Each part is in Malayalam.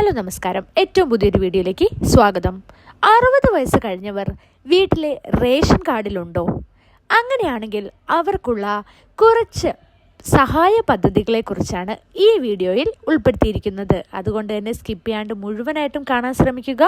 ഹലോ നമസ്കാരം. ഏറ്റവും പുതിയൊരു വീഡിയോയിലേക്ക് സ്വാഗതം. അറുപത് വയസ്സ് കഴിഞ്ഞവർ വീട്ടിലെ റേഷൻ കാർഡിലുണ്ടോ? അങ്ങനെയാണെങ്കിൽ അവർക്കുള്ള കുറച്ച് സഹായ പദ്ധതികളെക്കുറിച്ചാണ് ഈ വീഡിയോയിൽ ഉൾപ്പെടുത്തിയിരിക്കുന്നത്. അതുകൊണ്ട് തന്നെ സ്കിപ്പ് ചെയ്യാണ്ട് മുഴുവനായിട്ടും കാണാൻ ശ്രമിക്കുക.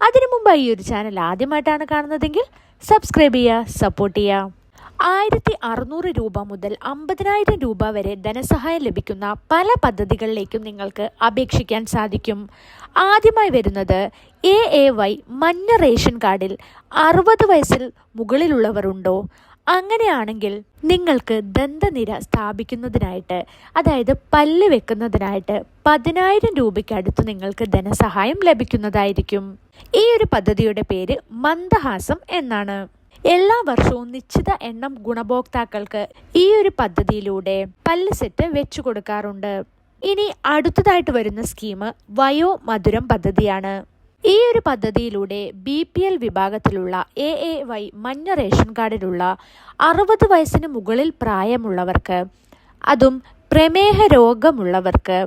അതിനു മുമ്പായി ഈ ഒരു ചാനൽ ആദ്യമായിട്ടാണ് കാണുന്നതെങ്കിൽ സബ്സ്ക്രൈബ് ചെയ്യുക സപ്പോർട്ട് ചെയ്യുക. ആയിരത്തി അറുന്നൂറ് രൂപ മുതൽ അമ്പതിനായിരം രൂപ വരെ ധനസഹായം ലഭിക്കുന്ന പല പദ്ധതികളിലേക്കും നിങ്ങൾക്ക് അപേക്ഷിക്കാൻ സാധിക്കും. ആദ്യമായി വരുന്നത് എ എ വൈ മഞ്ഞ റേഷൻ കാർഡിൽ അറുപത് വയസ്സിൽ മുകളിലുള്ളവരുണ്ടോ? അങ്ങനെയാണെങ്കിൽ നിങ്ങൾക്ക് ദന്തനിര സ്ഥാപിക്കുന്നതിനായിട്ട് അതായത് പല്ല് വെക്കുന്നതിനായിട്ട് പതിനായിരം രൂപയ്ക്കടുത്ത് നിങ്ങൾക്ക് ധനസഹായം ലഭിക്കുന്നതായിരിക്കും. ഈ ഒരു പദ്ധതിയുടെ പേര് മന്ദഹാസം എന്നാണ്. എല്ലാ വർഷവും നിശ്ചിത എണ്ണം ഗുണഭോക്താക്കൾക്ക് ഈ ഒരു പദ്ധതിയിലൂടെ പല്ല് സെറ്റ് വെച്ചു കൊടുക്കാറുണ്ട്. ഇനി അടുത്തതായിട്ട് വരുന്ന സ്കീം വയോ മധുരം പദ്ധതിയാണ്. ഈ ഒരു പദ്ധതിയിലൂടെ ബി പി എൽ വിഭാഗത്തിലുള്ള എ എ വൈ മഞ്ഞ റേഷൻ കാർഡിലുള്ള അറുപത് വയസ്സിന് മുകളിൽ പ്രായമുള്ളവർക്ക് അതും പ്രമേഹ രോഗമുള്ളവർക്ക്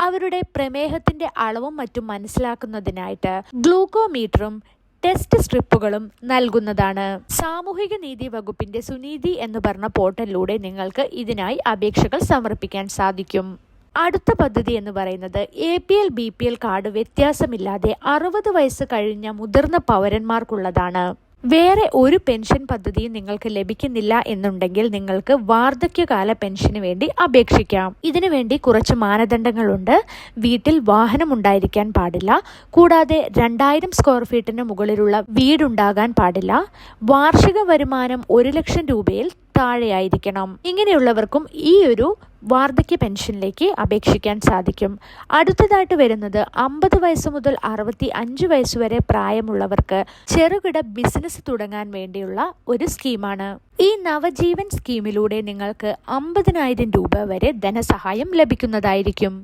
അവരുടെ പ്രമേഹത്തിന്റെ അളവും മറ്റും മനസ്സിലാക്കുന്നതിനായിട്ട് ഗ്ലൂക്കോമീറ്ററും ടെസ്റ്റ് സ്ട്രിപ്പുകളും നൽകുന്നതാണ്. സാമൂഹിക നീതി വകുപ്പിന്റെ സുനീതി എന്ന് പറഞ്ഞ പോർട്ടലിലൂടെ നിങ്ങൾക്ക് ഇതിനായി അപേക്ഷകൾ സമർപ്പിക്കാൻ സാധിക്കും. അടുത്ത പദ്ധതി എന്ന് പറയുന്നത് A P L B P L card വ്യത്യാസമില്ലാതെ അറുപത് വയസ്സ് കഴിഞ്ഞ മുതിർന്ന പൗരന്മാർക്കുള്ളതാണ്. വേറെ ഒരു പെൻഷൻ പദ്ധതിയും നിങ്ങൾക്ക് ലഭിക്കുന്നില്ല എന്നുണ്ടെങ്കിൽ നിങ്ങൾക്ക് വാർദ്ധക്യകാല പെൻഷന് വേണ്ടി അപേക്ഷിക്കാം. ഇതിനുവേണ്ടി കുറച്ച് മാനദണ്ഡങ്ങളുണ്ട്. വീട്ടിൽ വാഹനം ഉണ്ടായിരിക്കാൻ പാടില്ല. കൂടാതെ രണ്ടായിരം സ്ക്വയർ ഫീറ്റിന് മുകളിലുള്ള വീടുണ്ടാകാൻ പാടില്ല. വാർഷിക വരുമാനം ഒരു ലക്ഷം രൂപയിൽ താഴെയായിരിക്കണം. ഇങ്ങനെയുള്ളവർക്കും ഈ ഒരു വാർദ്ധക്യ പെൻഷനിലേക്ക് അപേക്ഷിക്കാൻ സാധിക്കും. അടുത്തതായിട്ട് വരുന്നത് അമ്പത് വയസ്സ് മുതൽ അറുപത്തി അഞ്ച് വയസ്സ് വരെ പ്രായമുള്ളവർക്ക് ചെറുകിട ബിസിനസ് തുടങ്ങാൻ വേണ്ടിയുള്ള ഒരു സ്കീമാണ്. ഈ നവജീവൻ സ്കീമിലൂടെ നിങ്ങൾക്ക് അമ്പതിനായിരം രൂപ വരെ ധനസഹായം ലഭിക്കുന്നതായിരിക്കും.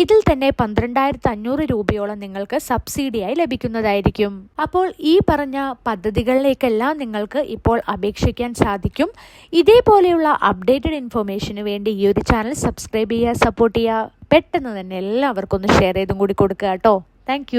ഇതിൽ തന്നെ പന്ത്രണ്ടായിരത്തി അഞ്ഞൂറ് രൂപയോളം നിങ്ങൾക്ക് സബ്സിഡിയായി ലഭിക്കുന്നതായിരിക്കും. അപ്പോൾ ഈ പറഞ്ഞ പദ്ധതികളിലേക്കെല്ലാം നിങ്ങൾക്ക് ഇപ്പോൾ അപേക്ഷിക്കാൻ സാധിക്കും. ഇതേപോലെയുള്ള അപ്ഡേറ്റഡ് ഇൻഫർമേഷന് വേണ്ടി ഈ ഒരു ചാനൽ സബ്സ്ക്രൈബ് ചെയ്യുക സപ്പോർട്ട് ചെയ്യുക. പെട്ടെന്ന് തന്നെ എല്ലാവർക്കും ഒന്ന് ഷെയർ ചെയ്തും കൂടി കൊടുക്കുക കേട്ടോ. താങ്ക്